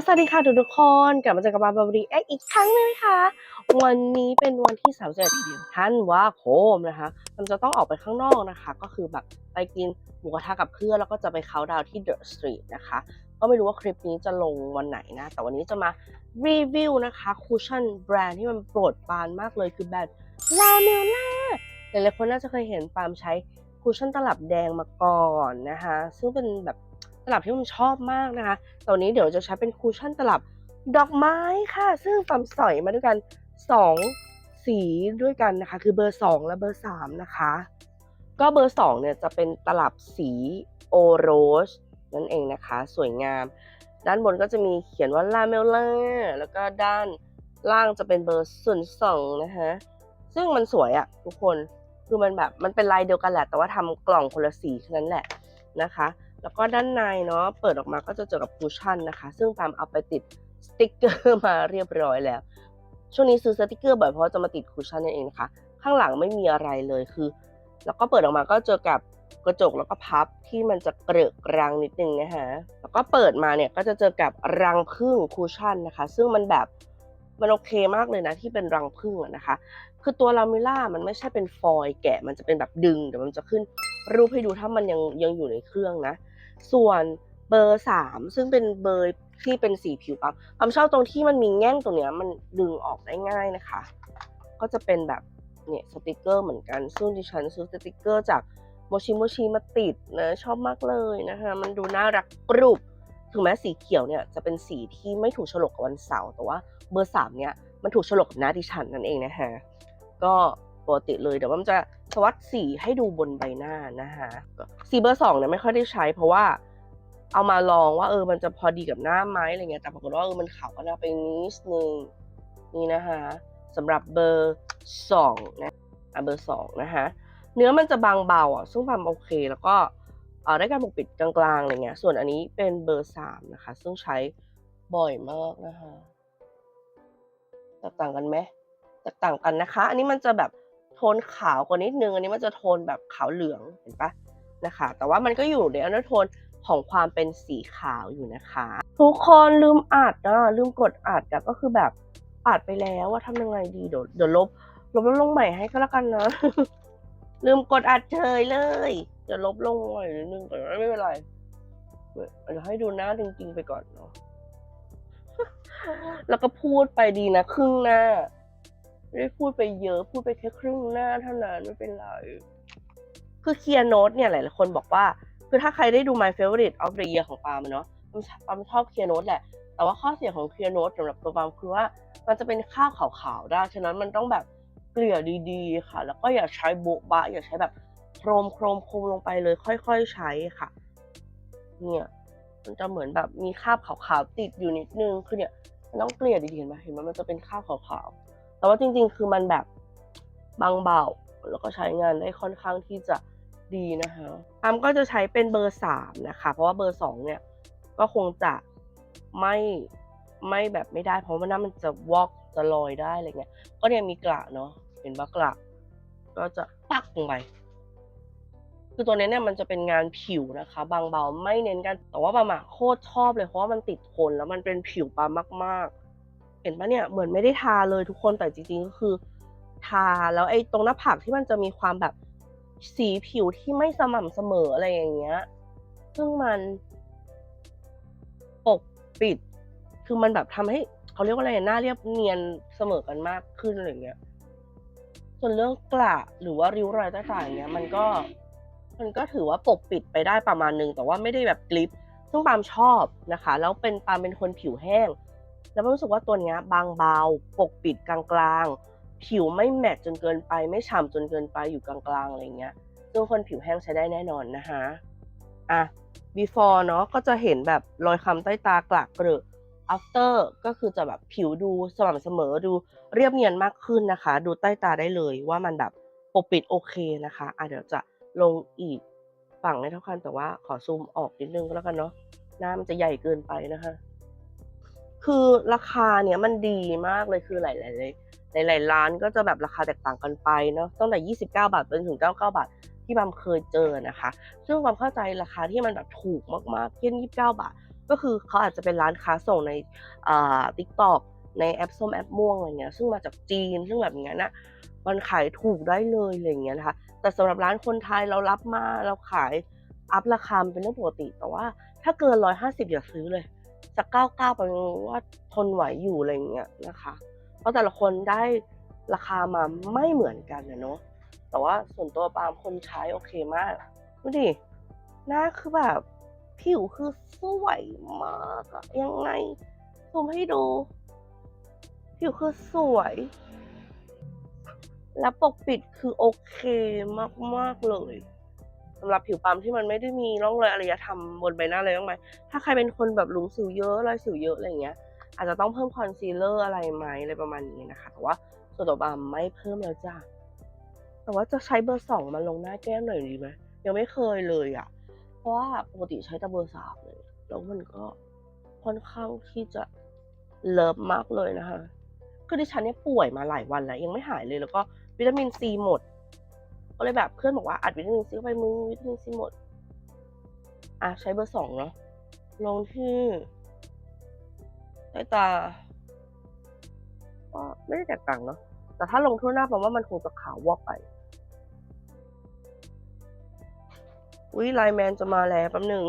สวัสดีค่ะทุกทุกคนกลับมาเจอกับบาบารีเอ็กอีกครั้งนึงนะคะวันนี้เป็นวันที่31ท่านว่าโคมนะคะมันจะต้องออกไปข้างนอกนะคะ ก็คือแบบไปกินหมูกระทะกับเพื่อนแล้วก็จะไปเคาดาวที่เดอะสตรีทนะคะ ก็ไม่รู้ว่าคลิปนี้จะลงวันไหนนะ แต่วันนี้จะมารีวิวนะคะคูชั่นแบรนด์ที่มันโปรดปรานมากเลยคือแบรนด์ลาเมลล่าหลายๆคนน่าจะเคยเห็นปาล์มใช้คูชั่นตลับแดงมาก่อนนะคะ ซึ่งเป็นแบบ ตลับที่ผมชอบมากนะคะตอนนี้เดี๋ยวจะใช้เป็นคูชั่นตลับดอกไม้ค่ะ ซึ่งปามสอยมาด้วยกัน 2 สีด้วยกันนะคะ คือเบอร์ 2 และเบอร์ 3 นะคะ ก็เบอร์ 2 เนี่ยจะเป็นตลับสีโอโรสนั่นเองนะคะ สวยงาม ด้านบนก็จะมีเขียนว่าลาเมลล่าแล้วก็ด้านล่างจะเป็นเบอร์ส่วนสองนะคะซึ่งมันสวยอะทุกคนคือมันแบบมันเป็นลายเดียวกันแหละ แต่ว่าทำกล่องคนละสีแค่นั้นแหละนะคะ แล้วก็ด้านในเนาะเปิดออกมาก็จะเจอกับคูชั่นนะคะ ซึ่งตามเอาไปติดสติกเกอร์มาเรียบร้อยแล้ว ช่วงนี้ซื้อสติกเกอร์บ่อยเพราะจะมาติดคูชั่นนั่นเองนะคะข้างหลังไม่มีอะไรเลยคือ แล้วก็เปิดออกมาก็เจอกับกระจกแล้วก็พับที่มันจะเกลือกรังนิดนึงนะคะแล้วก็เปิดมาเนี่ยก็จะเจอกับรังผึ้งคูชั่นนะคะ ซึ่งมันแบบมันโอเคมากเลยนะที่เป็นรังผึ้งนะคะ คือตัวลามิล่ามันไม่ใช่เป็นฟอยล์แกะมันจะเป็นแบบดึงเดี๋ยวมันจะขึ้นรูปให้ดูถ้ามันยังยังอยู่ในเครื่องนะ ส่วนเบอร์สามซึ่งเป็นเบอร์ที่เป็นสีผิวปั๊มปั๊มชอบตรงที่มันมีแง่งตรงเนี้ยมันดึงออกได้ง่ายนะคะ ก็จะเป็นแบบเนี่ยสติกเกอร์เหมือนกัน ซึ่งดิฉันซื้อสติกเกอร์จากโมชิโมชิมาติดนะชอบมากเลยนะคะ มันดูน่ารักกรุบถึงแม้สีเขียวเนี่ยจะเป็นสีที่ไม่ถูกฉลกกับวันเสาร์แต่ว่าเบอร์สามเนี่ยมันถูกฉลกหน้าดิฉันนั่นเองนะคะก็ปกติเลยเดี๋ยวมันจะ สวัสดสีให้ดูบนใบหน้านะคะสีเบอร์สองเนี่ยไม่ค่อยได้ใช้ เพราะว่าเอามาลองว่าเออมันจะพอดีกับหน้าไหมอะไรเงี้ยแต่ปรากฏว่าเออมันขาวกันไปนิดนึงนี่นะคะสำหรับเบอร์สองนะอะเบอร์สองนะคะเนื้อมันจะบางเบาอะซึ่งความโอเคแล้วก็เอ่อได้การปกปิดกลางๆอะไรเงี้ย ส่วนอันนี้เป็นเบอร์สามนะคะ ซึ่งใช้บ่อยมากนะคะแตกต่างกันไหมแตกต่างกันนะคะ อันนี้มันจะแบบ นขาวกว่านิดนึง อันนี้มันจะโทนแบบขาวเหลืองเห็นปะนะคะ แต่ว่ามันก็อยู่ในอันโทนของความเป็นสีขาวอยู่นะคะ ทุกคนลืมอัดนะลืมกดอัดอะก็คือแบบอัดไปแล้วว่าทำยังไงดีเดี๋ยวเดี๋ยวลบลบแล้วลงใหม่ให้ก็แล้วกันนะ ลืมกดอัดเฉยเลยเดี๋ยวลบลงหน่อยนิดนึงแต่ไม่เป็นไรเดี๋ยวให้ดูหน้าจริงๆไปก่อนเนาะแล้วก็พูดไปดีนะครึ่งหน้า ไม่ได้พูดไปเยอะพูดไปแค่ครึ่งหน้าเท่านั้นไม่เป็นไร คือเคลียร์โน้ตเนี่ยหลายๆคนบอกว่า คือถ้าใครได้ดู My Favorite of the Year ของปาล์มเนาะปาล์มชอบเคลียร์โน้ตแหละ แต่ว่าข้อเสียของเคลียร์โน้ตสำหรับตัวปาล์มคือว่ามันจะเป็นค่าบขาวๆได้ ฉะนั้นมันต้องแบบเกลี่ยดีๆ ค่ะ แล้วก็อย่าใช้โบ๊ะบะ อย่าใช้แบบโครมโครมโคมลงไปเลย ค่อยๆใช้ค่ะ เนี่ยมันจะเหมือนแบบมีคราบขาวๆติดอยู่นิดนึง คือเนี่ยมันต้องเกลี่ยดีๆเห็นไหมเห็นไหมมันจะเป็นคราบขาวๆ แต่ว่าจริง ๆ คือมันแบบบางเบาแล้วก็ใช้งานได้ค่อนข้างที่จะดีนะคะอามก็จะใช้เป็นเบอร์สามนะคะ เพราะว่าเบอร์สองเนี่ยก็คงจะไม่ไม่แบบไม่ได้ เพราะว่าน้ามันจะวอกจะลอยได้อะไรเงี้ย ก็เนี่ยมีกระเนาะเห็นปะกระก็จะปักลงไปคือตัวนี้เนี่ยมันจะเป็นงานผิวนะคะ บางเบาไม่เน้นกันแต่ว่าปามาโคตรชอบเลยเพราะว่ามันติดทนแล้วมันเป็นผิวปามากๆ เห็นปะเนี่ยเหมือนไม่ได้ทาเลยทุกคนแต่จริงๆก็คือ ทาแล้วไอ้ตรงหน้าผากที่มันจะมีความแบบสีผิวที่ไม่สม่ำเสมออะไรอย่างเงี้ย ซึ่งมันปกปิด คือมันแบบทำให้เขาเรียกว่าอะไรหน้าเรียบเนียนเสมอกันมากขึ้นอะไรอย่างเงี้ย ส่วนเรื่องกระหรือว่าริ้วรอยใต้ตาอย่างเงี้ยมันก็มันก็ถือว่าปกปิดไปได้ประมาณนึง แต่ว่าไม่ได้แบบกลิป ซึ่งปาล์มชอบนะคะ แล้วเป็นปาล์มเป็นคนผิวแห้ง แล้วรู้สึกว่าตัวเนี้ยบางเบา ปกปิดกลางๆ ผิวไม่แมตต์จนเกินไปไม่ฉ่ำจนเกินไปอยู่กลางๆอะไรเงี้ยซึ่งคนผิวแห้งใช้ได้แน่นอนนะคะอะ before เนาะก็จะเห็นแบบรอยค้ำใต้ตากระเกรอะ after ก็คือจะแบบผิวดูสม่ำเสมอดูเรียบเนียนมากขึ้นนะคะ ดูใต้ตาได้เลยว่ามันแบบปกปิดโอเคนะคะอะเดี๋ยวจะลงอีกฝั่งให้เท่ากันแต่ว่าขอซูมออกนิดนึงก็แล้วกันเนาะหน้ามันจะใหญ่เกินไปนะคะ คือราคาเนี่ยมันดีมากเลยคือหลายๆเลยหลายๆร้านก็จะแบบราคาแตกต่างกันไปเนาะตั้งแต่ 29 บาทไปจนถึง 99 บาทที่บามเคยเจอนะคะ ซึ่งความเข้าใจราคาที่มันแบบถูกมากๆเช่น29 บาท ก็ก็คือเขาอาจจะเป็นร้านค้าส่งในอ่า TikTok ในแอปส้มแอปม่วงอะไรเงี้ยซึ่งมาจากจีนซึ่งแบบอย่างนั้นนะมันขายถูกได้เลยอะไรเงี้ยนะคะ แต่สำหรับร้านคนไทยเรารับมาเราขายอัพราคาเป็นเรื่องปกติ แต่ว่าถ้าเกิน 150 อย่าซื้อเลย สัก99ไปว่าทนไหวอยู่อะไรอย่างเงี้ยนะคะ เพราะแต่ละคนได้ราคามาไม่เหมือนกันนะเนาะแต่ว่าส่วนตัวปาล์มคนใช้โอเคมากดูดิหน้าคือแบบผิวคือสวยมากอะยังไงซูมให้ดู ผิวคือสวย แล้วปกปิดคือโอเคมาก ๆ เลย สำหรับผิวปาล์มที่มันไม่ได้มีร่องรอยอารยธรรมบนใบหน้าเลยบ้างไหมถ้าใครเป็นคนแบบหลุมสิวเยอะรอยสิวเยอะอะไรอย่างเงี้ย อาจจะต้องเพิ่มคอนซีลเลอร์อะไรไหมอะไรประมาณนี้นะคะ แต่ว่าส่วนตัวปาล์มไม่เพิ่มแล้วจ้าแต่ว่าจะใช้เบอร์สองมาลงหน้าแก้มหน่อยดีไหมยังไม่เคยเลยอะ่ะ เพราะว่าปกติใช้แต่เบอร์สามเลย แล้วมันก็ค่อนข้างที่จะเลิฟมากเลยนะคะคือดิฉันเนี่ยป่วยมาหลายวันแล้ว ยังไม่หายเลยแล้วก็วิตามินซีหมด ก็เลยแบบเพื่อนบอกว่าอัดวิตามินซีเข้าไปมึงวิตามินซีหมด อะใช้เบอร์สองเนาะลงที่ใต้ตาก็ไม่ได้แตกต่างเนาะแต่ถ้าลงทั่วหน้าผมว่ามันคงจะขาววอกไปอุ้ยไลน์แมนจะมาแล้วแป๊บหนึ่ง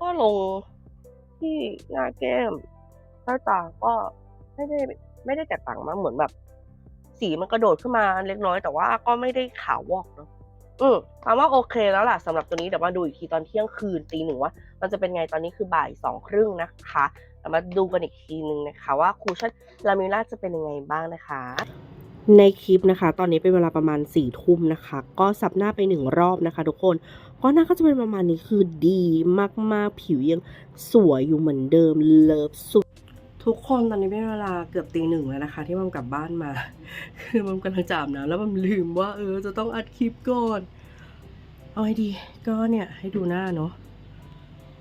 ก็ลงที่หน้าแก้มใต้ตาก็ไม่ได้ไม่ได้แตกต่างมากเหมือนแบบ สีมันกระโดดขึ้นมาเล็กน้อย แต่ว่าก็ไม่ได้ขาววอกเนาะอืมถามว่าโอเคแล้วล่ะสำหรับตัวนี้เดี๋ยวมาดูอีกทีตอนเที่ยงคืนตีหนึ่งว่า มันจะเป็นไงตอนนี้คือบ่ายสองครึ่งนะคะเรามาดูกันอีกทีนึงนะคะ ว่าคูชั่นลามิล่าจะเป็นยังไงบ้างนะคะในคลิปนะคะ ตอนนี้เป็นเวลาประมาณ4ี่ทุ่มนะคะ ก็สับหน้าไปหนึ่งรอบนะคะทุกคนก็หน้าก็จะเป็นประมาณนี้คือดีมากๆ ผิวยังสวยอยู่เหมือนเดิมเลิฟสุด ทุกคนตอนนี้เป็นเวลาเกือบตีหนึ่งแล้วนะคะ ที่มัมกลับบ้านมา คือมัมกำลังจะอาบน้ำแล้วมัมลืมว่าเออจะต้องอัดคลิปก่อนเอาไงดีก็เนี่ยให้ดูหน้าเนาะ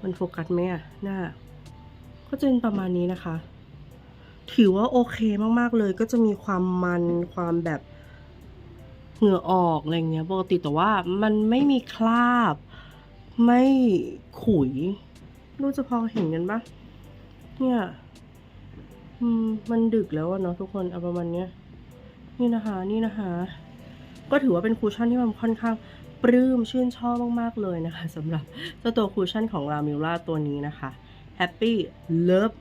มันโฟกัสไหมอะหน้า ก็จะเป็นประมาณนี้นะคะ ถือว่าโอเคมากๆเลยก็จะมีความมันความแบบเหงื่อออกอะไรเงี้ยปกติแต่ว่ามันไม่มีคราบ ไม่ขุย รู้จะพอเห็นกันปะเนี่ย อืม มันดึกแล้วอะเนาะทุกคนเอาประมาณเนี้ย นี่นะคะ นี่นะคะ ก็ถือว่าเป็นคูชั่นที่มันค่อนข้างปลื้มชื่นชอบมาก ๆ เลยนะคะสำหรับเจ้าตัวคูชั่นของลามิล่าตัวนี้นะคะ Happy Love